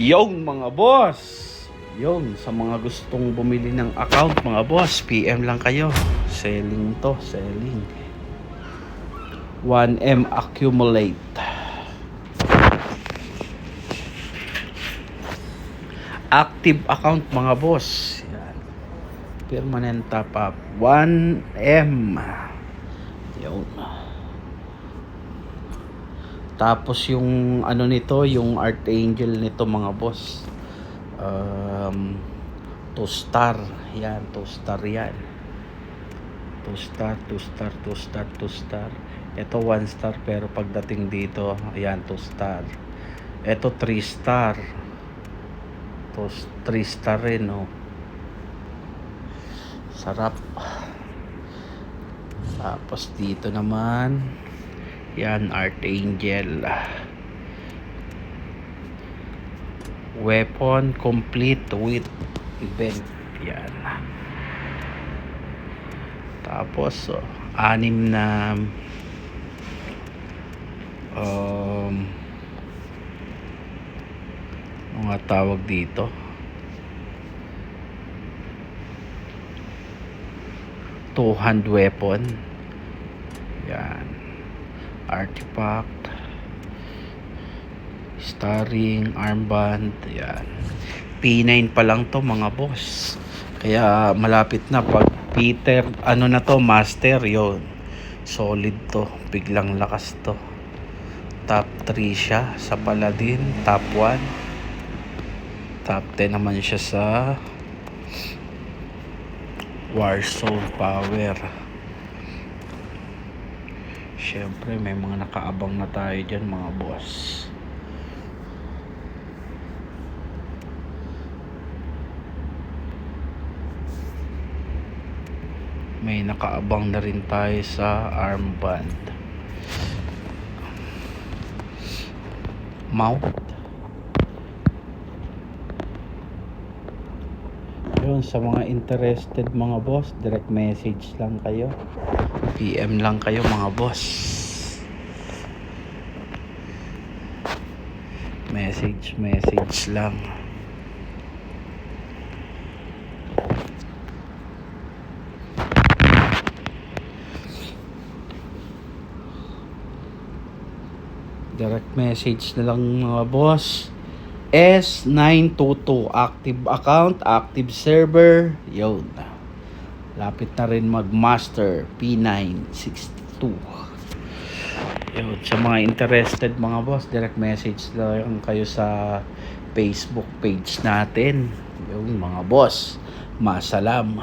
Yung mga boss, yung sa mga gustong bumili ng account mga boss, PM lang kayo. Selling to, selling. 1M accumulate. Active account mga boss. Yan. Permanent top up. 1M. Yun. Tapos yung ano nito, yung Archangel nito mga boss. Um, two star. Yan, two star yan. Two star, two star, two star, two star. Ito one star pero pagdating dito, ayan, two star. Ito three star. Ito three star rin, oh. Sarap. Tapos dito naman, yan, Archangel. Weapon complete with event. Yan. Tapos, oh, anim na um, mga tawag dito. Two hand weapon. Yan artifact starring armband yan. P9 pa lang to mga boss. Kaya malapit na pag Peter ano na to master yon solid to biglang lakas to. Top 3 siya sa Paladin top 1 top 10 naman siya sa Warsaw Power Siyempre, may mga nakaabang na tayo dyan mga boss. May nakaabang na rin tayo sa armband. Mount. Yun, sa mga interested mga boss, direct message lang kayo. PM lang kayo mga boss. Message, message lang. Direct message na lang mga boss. S922 active account, active server. Yun. Lapit na rin mag-master P962. Yun, sa mga interested mga boss, direct message lang kayo sa Facebook page natin. Yun mga boss, masalam.